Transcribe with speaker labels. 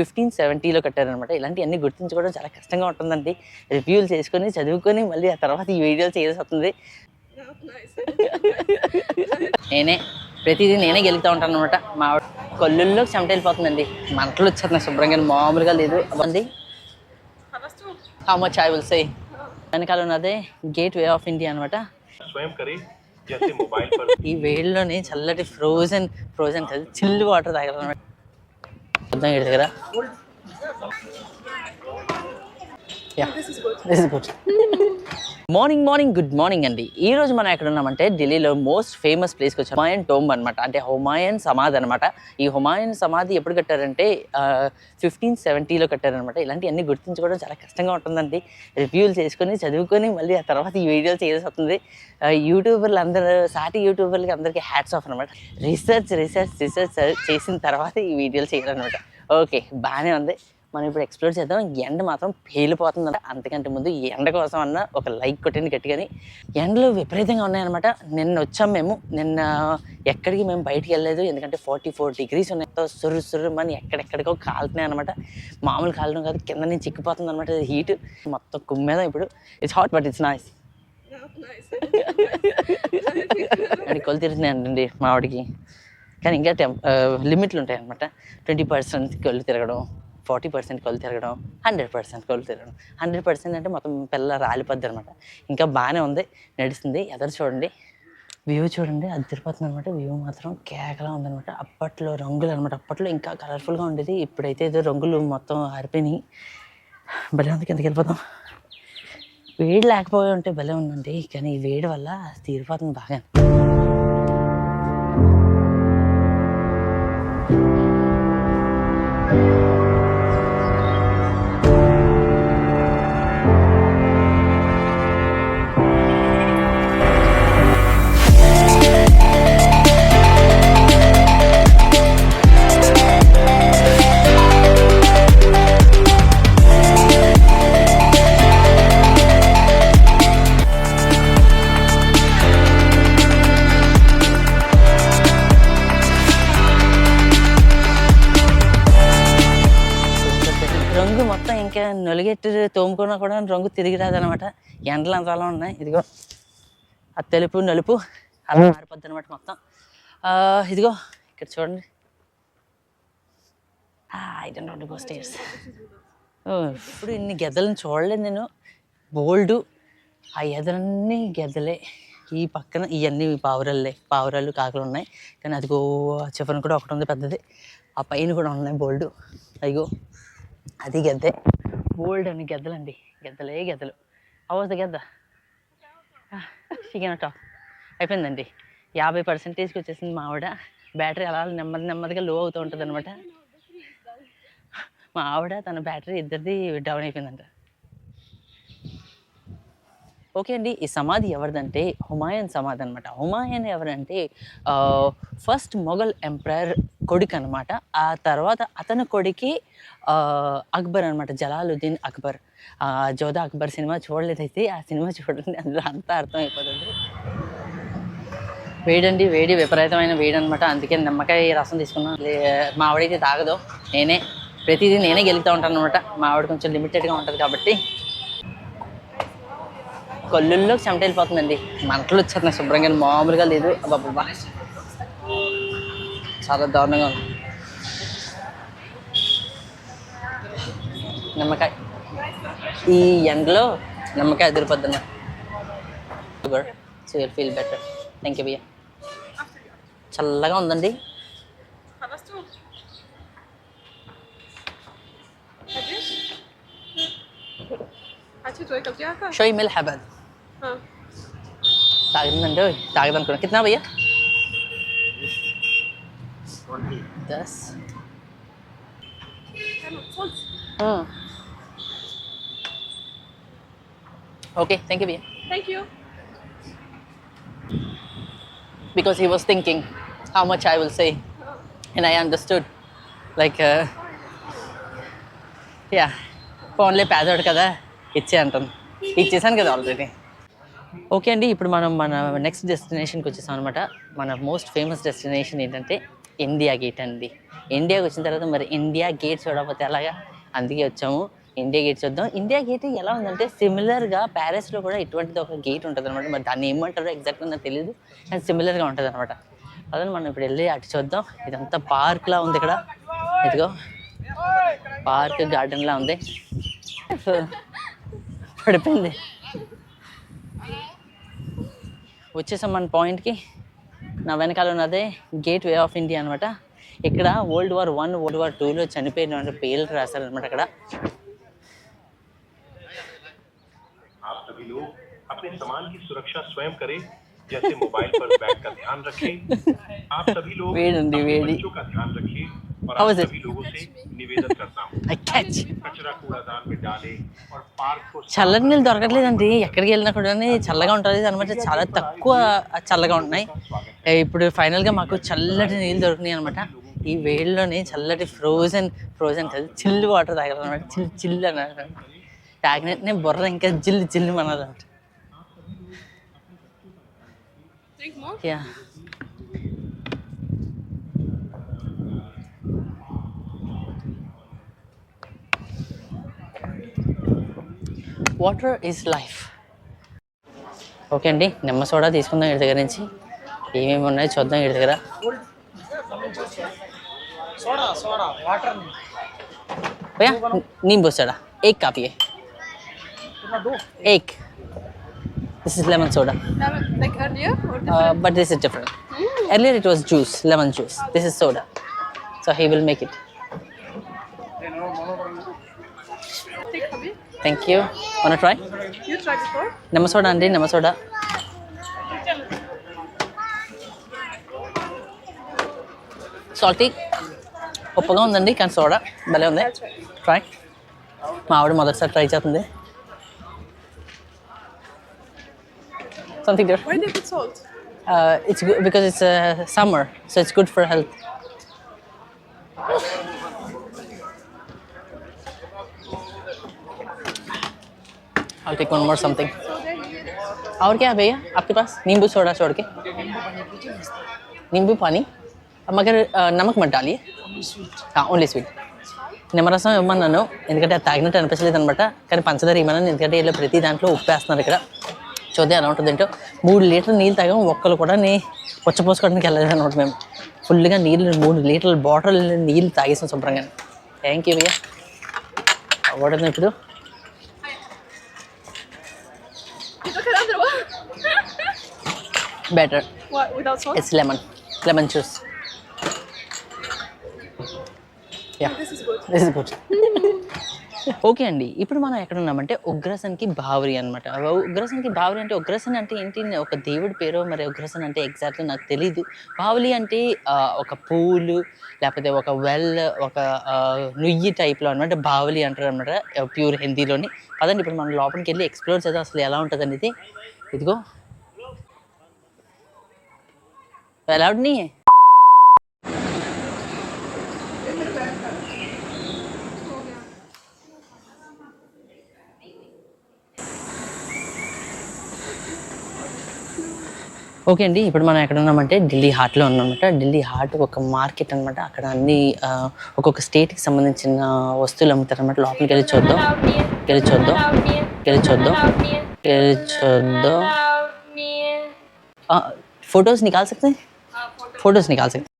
Speaker 1: Fifteen సెవెంటీలో కట్టారనమాట ఇలాంటివన్నీ గుర్తించుకోవడం చాలా కష్టంగా ఉంటుందండి. రివ్యూలు చేసుకొని చదువుకొని మళ్ళీ ఆ తర్వాత ఈ వీడియోలు చేయాల్సి వస్తుంది. నేనే ప్రతిదీ నేనే గెలుతూ ఉంటాను అనమాట మా కళ్ళుల్లో చెమట వెళ్ళిపోతుందండి. మంటలు వచ్చేస్తున్నాయి శుభ్రంగా మామూలుగా లేదు. అవ్వండి. How much I will say వెనకాల ఉన్నదే గేట్ వే ఆఫ్ ఇండియా అనమాట ఈ వేడిలోనే చల్లటి ఫ్రోజన్ ఫ్రోజన్ కాదు చిల్లు వాటర్ తాగాలన్నమాట. చూద్దాం వీడి దగ్గర good morning morning good morning అండి. ఈ రోజు మనం ఎక్కడ ఉన్నామంటే ఢిల్లీలో మోస్ట్ ఫేమస్ ప్లేస్కి వచ్చాం. హుమాయన్ టోంబ్ అనమాట అంటే హుమాయన్ సమాధి అనమాట ఈ హుమాయన్ సమాధి ఎప్పుడు కట్టారంటే ఫిఫ్టీన్ సెవెంటీలో కట్టారనమాట ఇలాంటివన్నీ గుర్తించుకోవడం చాలా కష్టంగా ఉంటుందండి. రివ్యూలు చేసుకొని చదువుకొని మళ్ళీ ఆ తర్వాత ఈ వీడియోలు చేయాల్సి వస్తుంది. యూట్యూబర్లు అందరూ సాటి యూట్యూబర్లకి అందరికీ హ్యాట్స్ ఆఫ్ అనమాట రీసెర్చ్ రీసెర్చ్ రీసెర్చ్ చేసిన తర్వాత ఈ వీడియోలు చేయాలన్నమాట. ఓకే బాగానే ఉంది. మనం ఇప్పుడు ఎక్స్ప్లోర్ చేద్దాం. ఎండ మాత్రం పేలిపోతుందంట. అంతకంటే ముందు ఈ ఎండ కోసం అన్న ఒక లైక్ కొట్టండి గట్టిగాని. ఎండలు విపరీతంగా ఉన్నాయన్నమాట. నిన్న వచ్చాం మేము. నిన్న ఎక్కడికి మేము బయటికి వెళ్ళలేదు. ఎందుకంటే ఫార్టీ ఫోర్ డిగ్రీస్ ఉన్నాయి. ఎంతో సుర్రు సుర్రు అని ఎక్కడెక్కడికో కాలుతున్నాయి అనమాట మామూలు కాలడం కాదు కింద నుంచి చిక్కిపోతుంది అనమాట హీట్ మొత్తం కుమ్మేదాం ఇప్పుడు. It's hot but it's nice అండి కొలు తిరుగుతున్నాయండి మా ఆవిడకి. కానీ ఇంకా టెం లిమిట్లు ఉంటాయి అనమాట ట్వంటీ పర్సెంట్ కళ్ళు తిరగడం. ఫార్టీ పర్సెంట్ కళ్ళు తిరగడం హండ్రెడ్ పర్సెంట్ కళ్ళు తిరగడం. హండ్రెడ్ పర్సెంట్ అంటే మొత్తం పిల్ల రాలిపోద్ది అనమాట ఇంకా బాగానే ఉంది నడుస్తుంది ఎదరు చూడండి. వ్యూ చూడండి అది తిరుపతి అనమాట వ్యూ మాత్రం కేకలా ఉందనమాట అప్పట్లో రంగులు అనమాట అప్పట్లో ఇంకా కలర్ఫుల్గా ఉండేది. ఇప్పుడైతే ఏదో రంగులు మొత్తం ఆరిపోయినాయి. భలే ఉంది కిందకి వెళ్ళిపోతాం వేడి లేకపోయి ఉంటే భలే ఉందండి. కానీ ఈ వేడి వల్ల తీరిపోతుంది బాగా రంగు మొత్తం ఇంకా నొలిగెట్టు తోముకున్నా కూడా రంగు తిరిగి రాదనమాట. ఎండలు అంత అలా ఉన్నాయి. ఇదిగో ఆ తెలుపు నలుపు అలా మారిపోద్ది అనమాట మొత్తం. ఆ, ఇదిగో ఇక్కడ చూడండి. I don't want go stairs ఇప్పుడు ఇన్ని గెద్దలను చూడలేదు నేను. బోల్డ్. ఆ ఎదలన్నీ గెద్దలే ఈ పక్కన ఇవన్నీ పావురాలే పావురాలు కాకులు ఉన్నాయి. కానీ అదిగో చివరన కూడా ఒకటి ఉంది పెద్దది. ఆ పైన కూడా ఉన్నాయి బోల్డ్. అదిగో. అది గెద్దే. బోల్డ్ అని గెద్దలండి. గెద్దలే గెద్దలు. అవద్దు గెద్ద? Ah, చికెన్ టాప్ అయిపోయిందండి. యాభై పర్సెంటేజ్కి వచ్చేసింది మా ఆవిడ. బ్యాటరీ అలా నెమ్మది నెమ్మదిగా లో అవుతూ ఉంటుంది అనమాట మా ఆవిడ తన బ్యాటరీ ఇద్దరిది డౌన్ అయిపోయిందంట. ఓకే అండి. ఈ సమాధి ఎవరిదంటే హుమాయూన్ సమాధి అనమాట హుమాయన్ ఎవరంటే ఫస్ట్ మొఘల్ ఎంపైర్ కొడుకు అనమాట ఆ తర్వాత అతని కొడుకి అక్బర్ అనమాట జలాలుద్దీన్ అక్బర్. జోదా అక్బర్ సినిమా చూడలేదైతే ఆ సినిమా చూడండి అందులో అంతా అర్థమైపోతుంది. వేడండి వేడి విపరీతమైన వేడి అనమాట అందుకే నిమ్మకాయ రసం తీసుకున్నాను లే- మా ఆవిడైతే తాగదు నేనే. ప్రతిదీ నేనే గెలుగుతూ ఉంటాను అనమాట మా ఆవిడ కొంచెం లిమిటెడ్గా ఉంటుంది కాబట్టి. కొల్లుల్లో చెమట వెళ్ళిపోతుందండి. మంటలు వచ్చేస్తున్నాయి శుభ్రంగా మామూలుగా లేదు. అబ్బాబ్బా sarado na yun. ನಮ್ಮಕ್ಕ ಈ ಎಂಗ್ಲೋ ನಮ್ಮಕ್ಕ ಎದುರುಪದ್ದನ್ನ sugar so you'll feel better thank you భయ్యా చల్లగా ఉందండి షోయి మిల్
Speaker 2: హ్యాబాద్
Speaker 1: తాగిందండి తాగదనుకున్నా కిतना భయ్యా దస్ ఓకే థ్యాంక్ యూ భయ్యా
Speaker 2: Thank you.
Speaker 1: because he was thinking how much I will say. And I understood. Like, uh, yeah, ఫోన్లే పేదవాడు కదా ఇచ్చే అంటాను ఇచ్చేసాను కదా ఆల్రెడీ ఓకే అండి ఇప్పుడు మనం మన నెక్స్ట్ డెస్టినేషన్కి వచ్చేసాం అనమాట మన మోస్ట్ ఫేమస్ డెస్టినేషన్ ఏంటంటే ఇండియా గేట్ అండి. ఇండియాకి వచ్చిన తర్వాత మరి ఇండియా గేట్ చూడకపోతే ఎలాగా? అందుకే వచ్చాము. ఇండియా గేట్ చూద్దాం. ఇండియా గేట్ ఎలా ఉందంటే సిమిలర్గా ప్యారిస్లో కూడా ఇటువంటిది ఒక గేట్ ఉంటుంది అనమాట మరి దాన్ని ఏమంటారో ఎగ్జాక్ట్గా నాకు తెలియదు కానీ సిమిలర్గా ఉంటుంది అనమాట అదే మనం ఇప్పుడు వెళ్ళి అటు చూద్దాం. ఇదంతా పార్క్లా ఉంది ఇక్కడ. ఇదిగో పార్క్ గార్డెన్లా ఉంది. పడిపోయింది. వచ్చేసాం మన పాయింట్కి నా వెనకాల ఉన్నదే గేట్ వే ఆఫ్ ఇండియా అనమాట ఇక్కడ world war one world war టూలో చనిపోయిన పేర్లు రాశారనమాట అక్కడ
Speaker 3: आप सभी लोग अपने सामान की सुरक्षा स्वयं करें जैसे मोबाइल पर बैग का ध्यान रखें आप सभी लोग
Speaker 1: वेड़ी,
Speaker 3: अपने
Speaker 1: वेड़ी।
Speaker 3: बच्चों का ध्यान रखें और
Speaker 1: How was it? చల్లని నీళ్ళు దొరకట్లేదండి ఎక్కడికి వెళ్ళినా కూడా చల్లగా ఉంటుంది. అనమాట చాలా తక్కువ చల్లగా ఉన్నాయి ఇప్పుడు ఫైనల్గా మాకు చల్లటి నీళ్ళు దొరికినాయి అనమాట ఈ వేడిలోనే చల్లటి ఫ్రోజన్ ఫ్రోజన్ కాదు చిల్లు వాటర్ తాగాలన్నమాట చిల్లు చిల్లు అనమాట తాగినట్టునే బుర్ర ఇంకా జిల్లు జిల్లు అన్నదంట yeah water is life okay అండి నిమ్మ సోడా తీసుకుందాం ఇటు దగ్గర నుంచి ఏమేమి ఉన్నాయో చూద్దాం ఇటు దగ్గర
Speaker 4: నీంబూ సోడా
Speaker 1: ఏక్ కాపీ ఏక్ this is
Speaker 2: lemon soda
Speaker 1: but this is different earlier it was juice lemon juice this is soda so he will make it
Speaker 2: Habib.
Speaker 1: thank you wanna try
Speaker 2: You tried before?
Speaker 1: నిమ్మ soda అండి నిమ్మ soda salty ఉప్పగా ఉందండి కానీ soda భలే ఉంది. Try మా ఆవిడ మొదటిసారి ట్రై చేస్తుంది something
Speaker 2: Why did they put salt?
Speaker 1: uh, it's good because I'll take one more something.
Speaker 2: So there you get it.
Speaker 1: और क्या है भैया आपके पास नींबू सोडा छोड़ के नींबू पानी अब मगर अ, नमक मत डालिए हाँ ఓన్లీ స్వీట్ నిమ్మరసం ఇవ్వమన్నాను ఎందుకంటే అది తాగినట్టు అనిపించలేదు అనమాట కానీ పంచదార ఇవ్వమన్నాను ఎందుకంటే వీళ్ళు ప్రతి దాంట్లో ఉప్పు వేస్తున్నారు ఇక్కడ చూద్దాం ఎలా ఉంటుంది ఏంటో మూడు లీటర్ల నీళ్ళు తాగాం ఒక్కరు కూడా నీ పుచ్చపోసుకోవడానికి వెళ్ళలేదు అనమాట మేము ఫుల్గా నీళ్ళు మూడు లీటర్ల బాటిల్ నీళ్ళు తాగేసాం శుభ్రంగా థ్యాంక్ యూ భయ్యా అవ్వడం ఇప్పుడు Better.
Speaker 2: What, without salt?
Speaker 1: It's lemon. Lemon juice. Yeah.
Speaker 2: This is good.
Speaker 1: This is good. Okay అండి. ఇప్పుడు మనం ఎక్కడ ఉన్నామంటే ఉగ్రసన్కి బావరి అనమాట ఉగ్రసన్కి బావరి అంటే ఉగ్రసన్ అంటే ఏంటి? ఒక దేవుడి పేరు మరి ఉగ్రసన్ అంటే ఎగ్జాక్ట్లీ నాకు తెలియదు బావలి అంటే ఒక పూలు లేకపోతే ఒక వెల్ ఒక నుయ్యి టైప్లో అనమాట బావలి అంటారు అనమాట ప్యూర్ హిందీలోని. పదండి ఇప్పుడు మనం లోపలికి వెళ్ళి ఎక్స్ప్లోర్ చేద్దాం అసలు ఎలా ఉంటుంది అనేది. ఇదిగో. అలౌడ్ నీ ఓకే అండి ఇప్పుడు మనం ఎక్కడ ఉన్నామంటే ఢిల్లీ హార్ట్లో ఉన్నామన్నమాట ఢిల్లీ హార్ట్ ఒక మార్కెట్ అనమాట అక్కడ అన్ని ఆ, ఒక్కొక్క స్టేట్కి సంబంధించిన వస్తువులు అమ్ముతారు అనమాట లోపలికి వెళ్ళి చూద్దాం వెళ్ళి చూద్దాం వెళ్ళి చూద్దాం వెళ్ళి చూద్దాం फोटोज निकाल सकते हैं फोटोज निकाल सकते हैं